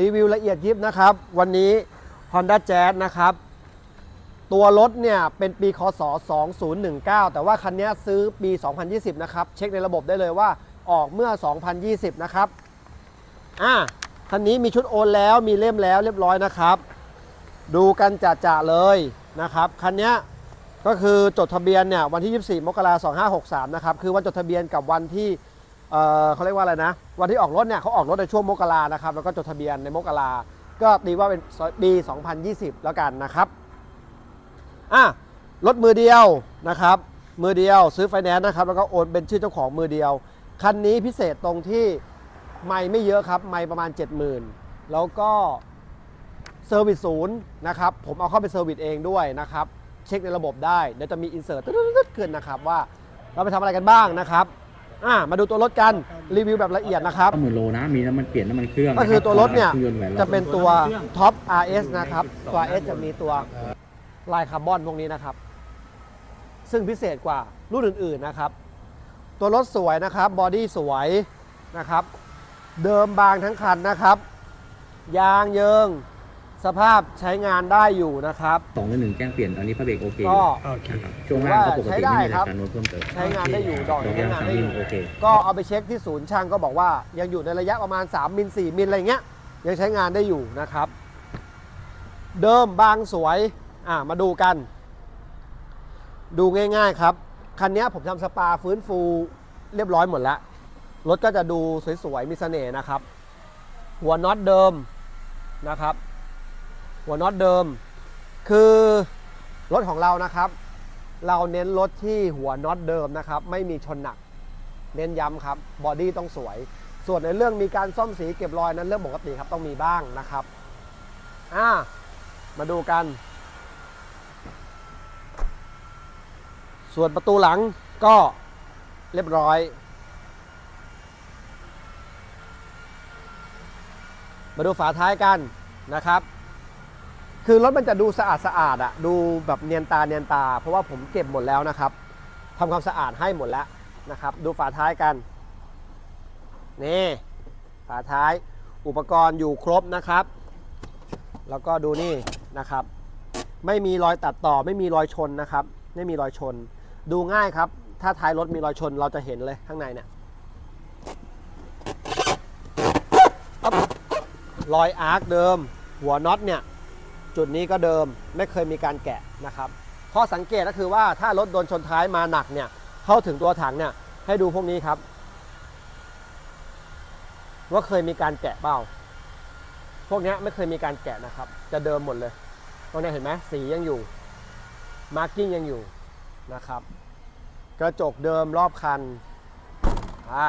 รีวิวละเอียดยิบนะครับ วันนี้ Honda Jazz นะครับ ตัวรถเนี่ยเป็นปีคศ 2019 แต่ว่าคันนี้ซื้อปี 2020 นะครับ เช็คในระบบได้เลยว่าออกเมื่อ 2020 นะครับ อะคันนี้มีชุดโอนแล้วมีเล่มแล้วเรียบร้อยนะครับ ดูกันจ่าๆเลยนะครับ คันนี้ก็คือจดทะเบียนเนี่ยวันที่ 24 มกราคม 2563 นะครับ คือวันจดทะเบียนกับวันที่ เอ่อเขาเรียกว่าอะไรนะ วันที่ออกรถเนี่ยเขาออกรถในช่วงมกรานะครับ แล้วก็จดทะเบียนในมกราก็ตีว่าเป็นปี 2020 แล้วกันนะครับอะรถมือเดียวนะครับ มือเดียวซื้อไฟแนนซ์นะครับ แล้วก็โอนเป็นชื่อเจ้าของมือเดียว คันนี้พิเศษตรงที่ไม่ไม่เยอะครับ ไม่ประมาณ 70,000 แล้วก็เซอร์วิสศูนย์นะครับ ผมเอาเข้าไปเซอร์วิสเองด้วยนะครับ เช็คในระบบได้ เดี๋ยวจะมีอินเสิร์ตตึ๊ดๆๆขึ้นนะครับว่าเราไปทำอะไรกันบ้างนะครับ อะมาดูตัวรถกันรีวิวแบบละเอียดนะครับก็หมื่นโลนะ มีน้ำมันเปลี่ยนน้ำมันเครื่องก็คือตัวรถเนี่ยคองยนต์แหวนรอบจะเป็นตัวท็อป RS นะครับ ตัว RS จะมีตัวลายคาร์บอนพวกนี้นะครับ ซึ่งพิเศษกว่ารุ่นอื่นๆนะครับ ตัวรถสวยนะครับ บอดี้สวยนะครับ เดิมบางทั้งคันนะครับ ยางเยิง สภาพใช้งานได้อยู่นะครับ สองหรือหนึ่งแจ้งเปลี่ยนตอนนี้พระเบรกโอเคก็นะครับช่วงล่างก็ปกใช้ติได้ไม่มีครัราบคาโน้ตเพิ่มเติมใช้งานได้อยู่ดอกดอกใช้ยางงานสามได้มิอลยู่ โอเค ก็เอาไปเช็คที่ศูนย์ช่างก็บอกว่า ยังอยู่ในระยะประมาณ 3 มิล 4 มิลอะไรเงี้ย ยังใช้งานได้อยู่นะครับ เดิมบางสวย อ่ามาดูกัน ดูง่ายๆครับ คันนี้ผมทำสปาฟื้นฟูเรียบร้อยหมดแล้ว รถก็จะดูสวยๆ มีเสน่ห์นะครับ หัวน็อตเดิมนะครับ หัวน็อตเดิม คือรถของเรานะครับ เราเน้นรถที่หัวน็อตเดิมนะครับ ไม่มีชนหนัก เน้นย้ำครับบอดี้ต้องสวย ส่วนในเรื่องมีการซ่อมสีเก็บรอยนั้นเรื่องปกติครับต้องมีบ้างนะครับอ่ามาดูกัน ส่วนประตูหลังก็เรียบร้อย มาดูฝาท้ายกันนะครับ คือรถมันจะดูสะอาดสะอาดอะดูแบบเนียนตาเนียนตา เพราะว่าผมเก็บหมดแล้วนะครับทำความสะอาดให้หมดแล้วนะครับ ดูฝาท้ายกันนี่ฝาท้ายอุปกรณ์อยู่ครบนะครับ แล้วก็ดูนี่นะครับ ไม่มีรอยตัดต่อไม่มีรอยชนนะครับ ไม่มีรอยชน ดูง่ายครับ ถ้าท้ายรถมีรอยชนเราจะเห็นเลยข้างในเนี่ยรอยอาร์คเดิม หัวน็อตเนี่ย จุดนี้ก็เดิมไม่เคยมีการแกะนะครับข้อสังเกตก็คือว่าถ้ารถโดนชนท้ายมาหนักเนี่ยเข้าถึงตัวถังเนี่ยให้ดูพวกนี้ครับ ว่าเคยมีการแกะเปล่าพวกนี้ไม่เคยมีการแกะนะครับ จะเดิมหมดเลยตรงนี้เห็นไหมสียังอยู่มาร์กิ้งยังอยู่นะครับ กระจกเดิมรอบคันอ่า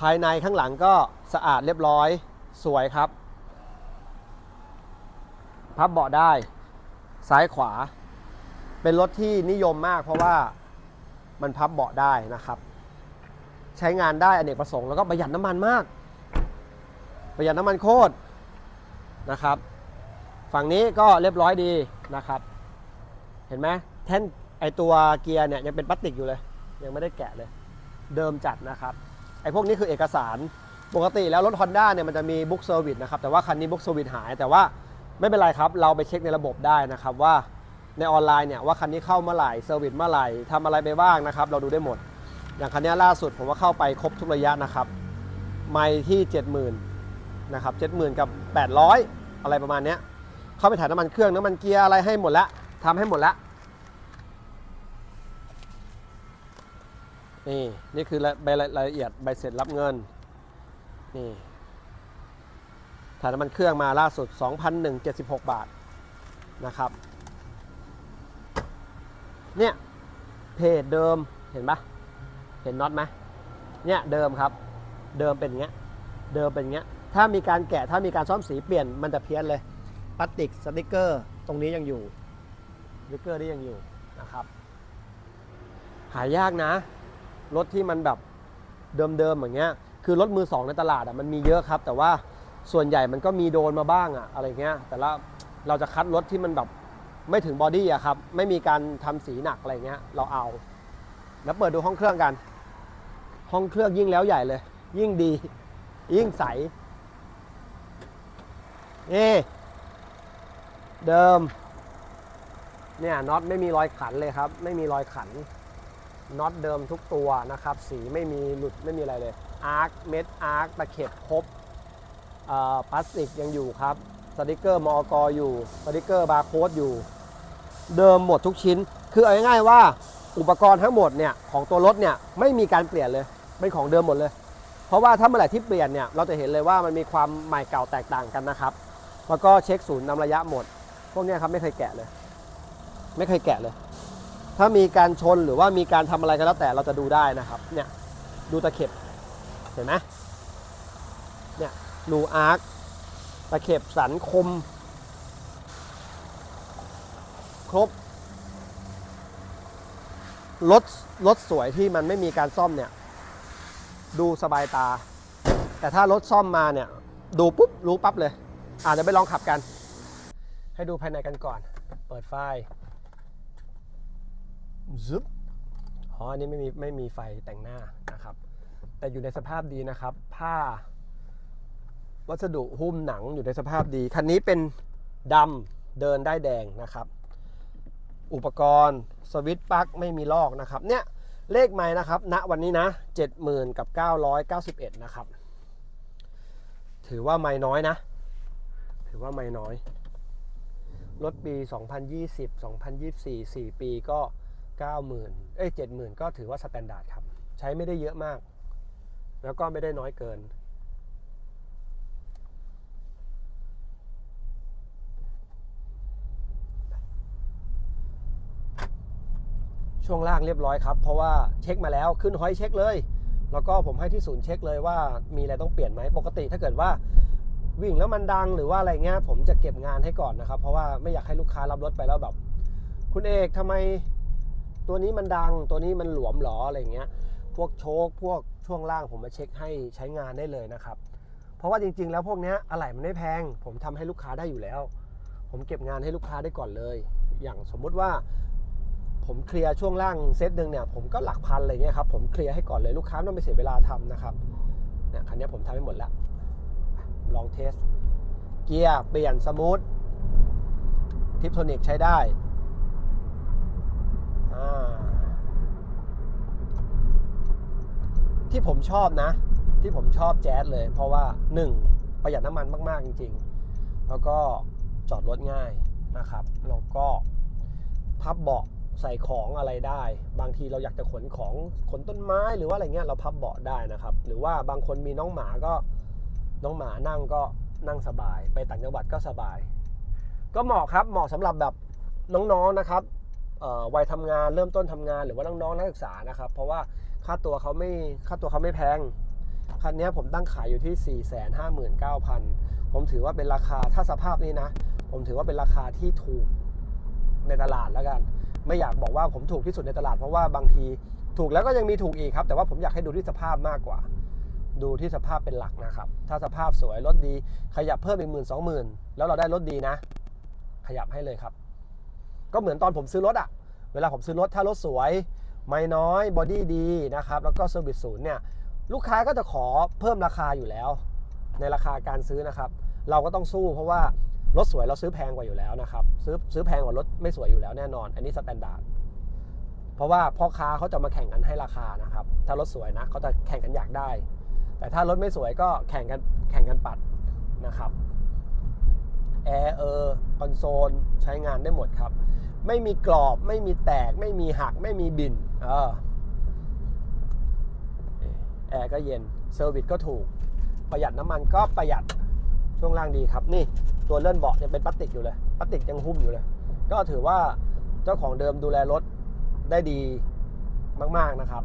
ภายในข้างหลังก็สะอาดเรียบร้อย สวยครับ พับเบาะได้ซ้ายขวา เป็นรถที่นิยมมากเพราะว่ามันพับเบาะได้นะครับ ใช้งานได้อเนกประสงค์แล้วก็ประหยัดน้ำมันมาก ประหยัดน้ำมันโคตรนะครับ ฝั่งนี้ก็เรียบร้อยดีนะครับ เห็นไหมแท่นไอตัวเกียร์เนี่ยยังเป็นพลาสติกอยู่เลย ยังไม่ได้แกะเลย เดิมจัดนะครับ ไอพวกนี้คือเอกสาร ปกติแล้วรถ Honda เนี่ยมันจะมีบุ๊กเซอร์วิสนะครับแต่ว่าคันนี้บุ๊กเซอร์วิสหาย แต่ว่าไม่เป็นไรครับ เราไปเช็คในระบบได้นะครับว่าในออนไลน์เนี่ยว่าคันนี้เข้าเมื่อไหร่เซอร์วิสเมื่อไหร่ทำอะไรไปบ้างนะครับ เราดูได้หมด อย่างคันนี้ล่าสุดผมว่าเข้าไปครบทุกระยะนะครับ ไม่ที่ 70,000นะครับ70,000 กับ 800 อะไรประมาณนี้เข้าไปถ่ายน้ำมันเครื่องน้ำมันเกียร์อะไรให้หมดแล้วทำให้หมดแล้วนี่นี่คือใบรายละเอียดใบเสร็จรับเงิน นี่ถ่ายน้ำมันเครื่องมาล่าสุด 2,176 บาทนะครับ เนี่ย เพจเดิมเห็นปะเห็นน็อตไหมเนี่ยเดิมครับ เดิมเป็นอย่างเงี้ย เดิมเป็นอย่างเงี้ย ถ้ามีการแกะถ้ามีการซ่อมสีเปลี่ยนมันจะเพี้ยนเลยพลาสติกสติกเกอร์ ตรงนี้ยังอยู่สติกเกอร์นี่ยังอยู่นะครับ หายากนะ รถที่มันแบบเดิมๆอย่างเงี้ย คือรถมือสองในตลาดอะมันมีเยอะครับ แต่ว่าส่วนใหญ่มันก็มีโดนมาบ้างอะอะไรเงี้ยแต่ละเราจะคัดรถที่มันแบบไม่ถึงบอดี้อะครับไม่มีการทำสีหนักอะไรเงี้ยเราเอา แล้วเปิดดูห้องเครื่องกัน ห้องเครื่องยิ่งแล้วใหญ่เลย ยิ่งดี ยิ่งใสนี่เดิมเนี่ยน็อตไม่มีรอยขันเลยครับ ไม่มีรอยขันน็อตเดิมทุกตัวนะครับ สีไม่มีหลุดไม่มีอะไรเลย อาร์คเม็ดอาร์คตะเข็บครบพลาสติกยังอยู่ครับ สติกเกอร์มอกอยู่ สติกเกอร์บาร์โค้ดอยู่ เดิมหมดทุกชิ้น คือเอาง่ายๆว่าอุปกรณ์ทั้งหมดเนี่ยของตัวรถเนี่ยไม่มีการเปลี่ยนเลย เป็นของเดิมหมดเลย เพราะว่าถ้าเมื่อไหร่ที่เปลี่ยนเนี่ยเราจะเห็นเลยว่ามันมีความใหม่เก่าแตกต่างกันนะครับ แล้วก็เช็คศูนย์นำระยะหมด พวกนี้ครับไม่เคยแกะเลย ไม่เคยแกะเลย ถ้ามีการชนหรือว่ามีการทำอะไรก็แล้วแต่เราจะดูได้นะครับ เนี่ยดูตะเข็บ ห็นไหมเนี่ยรูอาร์คตะเข็บสันคม ครบรถรถสวยที่มันไม่มีการซ่อมเนี่ย ดูสบายตา แต่ถ้ารถซ่อมมาเนี่ย ดูปุ๊บ รู้ปั๊บเลย อาจจะไปลองขับกัน ให้ดูภายในกันก่อน เปิดไฟซึบอ๋ออันนี้ไม่มีไม่มีไฟแต่งหน้านะครับ แต่อยู่ในสภาพดีนะครับ ผ้า วัสดุหุ้มหนังอยู่ในสภาพดี คันนี้เป็นดำเดินได้แดงนะครับ อุปกรณ์สวิตช์ปลั๊กไม่มีลอกนะครับ เนี่ยเลขไม้นะครับณวันนี้นะ 70,000กับ991 นะครับ ถือว่าไม่น้อยนะ ถือว่าไม่น้อย รถปี 2020 2024 4 ปีก็ 90,000 เอ้ย 70,000 ก็ถือว่าสแตนดาร์ดครับ ใช้ไม่ได้เยอะมาก แล้วก็ไม่ได้น้อยเกิน ช่วงล่างเรียบร้อยครับ เพราะว่าเช็คมาแล้วขึ้นหอยเช็คเลย แล้วก็ผมให้ที่ศูนย์เช็คเลยว่ามีอะไรต้องเปลี่ยนไหมปกติถ้าเกิดว่าวิ่งแล้วมันดังหรือว่าอะไรเงี้ยผมจะเก็บงานให้ก่อนนะครับ เพราะว่าไม่อยากให้ลูกค้ารับรถไปแล้วแบบ คุณเอกทำไมตัวนี้มันดังตัวนี้มันหลวมหรออะไรเงี้ย พวกโชคพวกช่วงล่างผมมาเช็คให้ใช้งานได้เลยนะครับ เพราะว่าจริง ๆ แล้วพวกนี้อะไหล่มันไม่แพง ผมทำให้ลูกค้าได้อยู่แล้ว ผมเก็บงานให้ลูกค้าได้ก่อนเลย อย่างสมมุติว่าผมเคลียร์ช่วงล่างเซตหนึ่งเนี่ยผมก็หลักพันอะไรเงี้ยครับผมเคลียร์ให้ก่อนเลยลูกค้าไม่ต้องไปเสียเวลาทำนะครับเนี่ยคันนี้ผมทำให้หมดแล้วลองเทส เกียร์เปลี่ยนสมูททิปโทนิกใช้ได้อ่า ที่ผมชอบนะ ที่ผมชอบแจ๊สเลย เพราะว่า 1. ประหยัดน้ำมันมากๆจริง ๆ แล้วก็จอดรถง่ายนะครับแล้วก็พับเบาะใส่ของอะไรได้ บางทีเราอยากจะขนของขนต้นไม้หรือว่าอะไรเงี้ยเราพับเบาะได้นะครับ หรือว่าบางคนมีน้องหมาก็น้องหมานั่งก็นั่งสบาย ไปต่างจังหวัดก็สบาย ก็เหมาะครับเหมาะสำหรับแบบน้องๆนะครับ วัยทำงานเริ่มต้นทำงานหรือว่าน้องๆนักศึกษานะครับ เพราะว่าค่าตัวเขาไม่ค่าตัวเขาไม่แพงคันนี้ผมตั้งขายอยู่ที่ 459,000 ผมถือว่าเป็นราคาถ้าสภาพนี้นะ ผมถือว่าเป็นราคาที่ถูกในตลาดแล้วกัน ไม่อยากบอกว่าผมถูกที่สุดในตลาดเพราะว่าบางทีถูกแล้วก็ยังมีถูกอีกครับ แต่ว่าผมอยากให้ดูที่สภาพมากกว่า ดูที่สภาพเป็นหลักนะครับ ถ้าสภาพสวยรถดี ขยับเพิ่มอีกหมื่นสองหมื่นแล้วเราได้รถดีนะ ขยับให้เลยครับ ก็เหมือนตอนผมซื้อรถอะเวลาผมซื้อรถถ้ารถสวย ไม่น้อยบอดี้ดีนะครับแล้วก็เซอร์วิสศูนย์เนี่ยลูกค้าก็จะขอเพิ่มราคาอยู่แล้ว ในราคาการซื้อนะครับ เราก็ต้องสู้เพราะว่ารถสวยเราซื้อแพงกว่าอยู่แล้วนะครับซื้อซื้อแพงกว่ารถไม่สวยอยู่แล้วแน่นอน อันนี้สแตนดาร์ดเพราะว่าพ่อค้าเขาจะมาแข่งกันให้ราคานะครับ ถ้ารถสวยนะเขาจะแข่งกันอยากได้ แต่ถ้ารถไม่สวยก็แข่งกันแข่งกันปัดนะครับ แอร์เออคอนโซลใช้งานได้หมดครับ ไม่มีกรอบไม่มีแตก ไม่มีหัก ไม่มีบินเออแอร์ก็เย็นเซอร์วิสก็ถูก ประหยัดน้ำมันก็ประหยัดช่วงล่างดีครับ นี่ตัวเลื่อนเบาะยังเป็นพลาสติกอยู่เลยพลาสติกยังหุ้มอยู่เลย ก็ถือว่าเจ้าของเดิมดูแลรถได้ดีมากๆนะครับ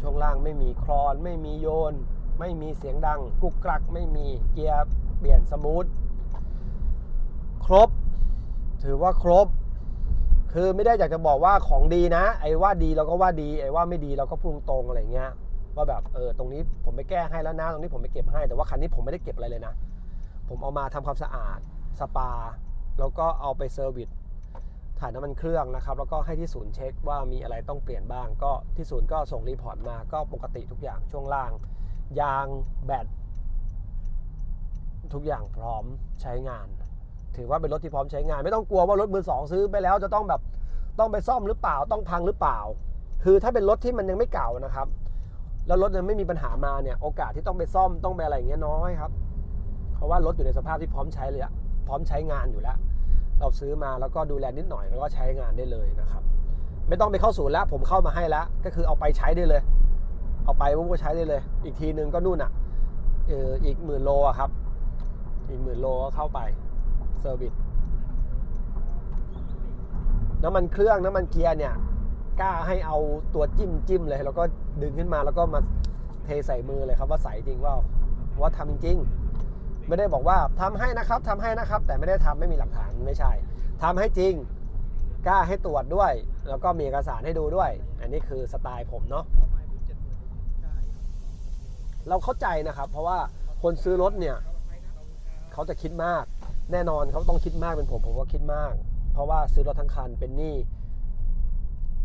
ช่วงล่างไม่มีคลอนไม่มีโยน ไม่มีเสียงดังกุกกรักไม่มีเกียร์เปลี่ยนสมูทครบ ถือว่าครบ คือไม่ได้อยากจะบอกว่าของดีนะ ไอ้ว่าดีเราก็ว่าดี ไอ้ว่าไม่ดีเราก็พูดตรงอะไรเงี้ยว่าแบบเออตรงนี้ผมไปแก้ให้แล้วนะตรงนี้ผมไปเก็บให้ แต่ว่าคันนี้ผมไม่ได้เก็บอะไรเลยนะ ผมเอามาทำความสะอาดสปา แล้วก็เอาไปเซอร์วิสถ่ายน้ำมันเครื่องนะครับ แล้วก็ให้ที่ศูนย์เช็คว่ามีอะไรต้องเปลี่ยนบ้าง ก็ที่ศูนย์ก็ส่งรีพอร์ตมาก็ปกติทุกอย่างช่วงล่าง ยางแบตทุกอย่างพร้อมใช้งาน ถือว่าเป็นรถที่พร้อมใช้งาน ไม่ต้องกลัวว่ารถมือสองซื้อไปแล้วจะต้องแบบต้องไปซ่อมหรือเปล่าต้องพังหรือเปล่า คือถ้าเป็นรถที่มันยังไม่เก่านะครับ แล้วรถยังไม่มีปัญหามาเนี่ยโอกาสที่ต้องไปซ่อมต้องไปอะไรอย่างเงี้ยน้อยครับ เพราะว่ารถอยู่ในสภาพที่พร้อมใช้เลยอะพร้อมใช้งานอยู่แล้ว เราซื้อมาแล้วก็ดูแลนิดหน่อยแล้วก็ใช้งานได้เลยนะครับ ไม่ต้องไปเข้าศูนย์แล้วผมเข้ามาให้แล้วก็คือเอาไปใช้ได้เลย เอาไปปุ๊บก็ใช้ได้เลย อีกทีนึงก็นู่นอะเอออีกหมื่นโลอะครับ อีกหมื่นโลก็เข้าไปเซอร์วิสน้ำมันเครื่องน้ำมันเกียร์เนี่ยกล้าให้เอาตัวจิ้มจิ้มเลย แล้วก็ดึงขึ้นมาแล้วก็มาเทใส่มือเลยครับว่าใสจริงว่าว่าทำจริง ไม่ได้บอกว่าทำให้นะครับทำให้นะครับ แต่ไม่ได้ทำไม่มีหลักฐานไม่ใช่ทำให้จริงกล้าให้ตรวจด้วย แล้วก็มีเอกสารให้ดูด้วย อันนี้คือสไตล์ผมเนาะ เราเข้าใจนะครับ เพราะว่าคนซื้อรถเนี่ยเขาจะคิดมาก แน่นอนเขาต้องคิดมากเป็นผมผมก็คิดมาก เพราะว่าซื้อรถทั้งคันเป็นหนี้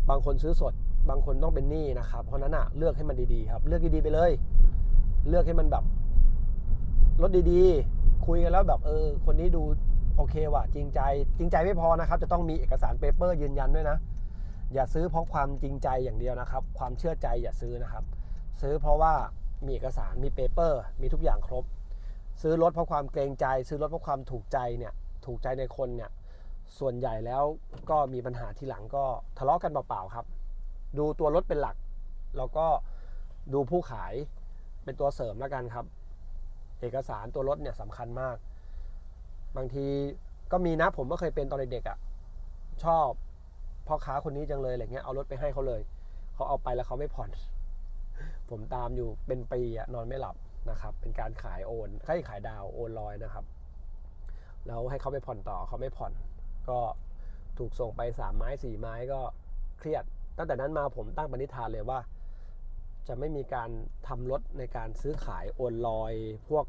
บางคนซื้อสด บางคนต้องเป็นหนี้นะครับ เพราะนั้นอะเลือกให้มันดีๆครับ เลือกดีๆไปเลย เลือกให้มันแบบรถดีๆ คุยกันแล้วแบบเออ คนนี้ดูโอเคว่ะจริงใจ จริงใจไม่พอนะครับ จะต้องมีเอกสารเปเปอร์ยืนยันด้วยนะ อย่าซื้อเพราะความจริงใจอย่างเดียวนะครับ ความเชื่อใจอย่าซื้อนะครับ ซื้อเพราะว่า มีเอกสารมีเปเปอร์ มีทุกอย่างครบ ซื้อรถเพราะความเกรงใจ ซื้อรถเพราะความถูกใจเนี่ยถูกใจในคนเนี่ยส่วนใหญ่แล้วก็มีปัญหาทีหลังก็ทะเลาะกันเปล่าๆครับ ดูตัวรถเป็นหลัก แล้วก็ดูผู้ขายเป็นตัวเสริมแล้วกันครับ เอกสารตัวรถเนี่ยสำคัญมาก บางทีก็มีนะผมก็เคยเป็นตอนเด็กๆอะ่ะชอบพ่อค้าคนนี้จังเลยอะไรเงี้ยเอารถไปให้เขาเลย เขาเอาไปแล้วเขาไม่ผ่อน ผมตามอยู่เป็นปีอะนอนไม่หลับนะครับ เป็นการขายโอนค่าขายดาวโอนลอยนะครับ แล้วให้เขาไปผ่อนต่อเขาไม่ผ่อน ก็ถูกส่งไปสามไม้สี่ไม้ก็เครียด ตั้งแต่นั้นมาผมตั้งปณิธานเลยว่า จะไม่มีการทำรถในการซื้อขายโอนลอย พวก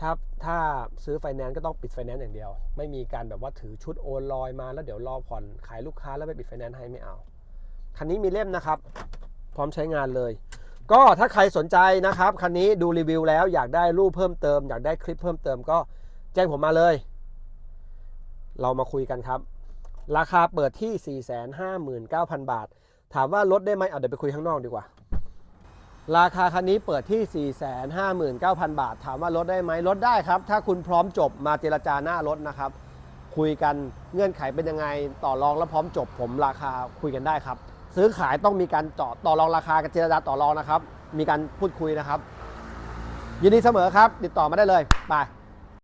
ถ้าถ้าซื้อไฟแนนซ์ก็ต้องปิดไฟแนนซ์อย่างเดียว ไม่มีการแบบว่าถือชุดโอนลอยมาแล้วเดี๋ยวรอผ่อนขายลูกค้าแล้วไปปิดไฟแนนซ์ให้ไม่เอาคันนี้มีเล่มนะครับ พร้อมใช้งานเลย ก็ถ้าใครสนใจนะครับคันนี้ดูรีวิวแล้วอยากได้รูปเพิ่มเติม อยากได้คลิปเพิ่มเติมก็แจ้งผมมาเลย เรามาคุยกันครับ ราคาเปิดที่ 459,000 บาท ถามว่าลดได้ไหมเอาเดี๋ยวไปคุยข้างนอกดีกว่า ราคาคันนี้เปิดที่ 459,000 บาท ถามว่าลดได้ไหมลดได้ครับ ถ้าคุณพร้อมจบมาเจรจาหน้ารถนะครับ คุยกันเงื่อนไขเป็นยังไงต่อรองแล้วพร้อมจบผมราคาคุยกันได้ครับ ซื้อขายต้องมีการเจาะต่อรองราคากับเจรจาต่อรองนะครับ มีการพูดคุยนะครับ ยินดีเสมอครับ ติดต่อมาได้เลยไป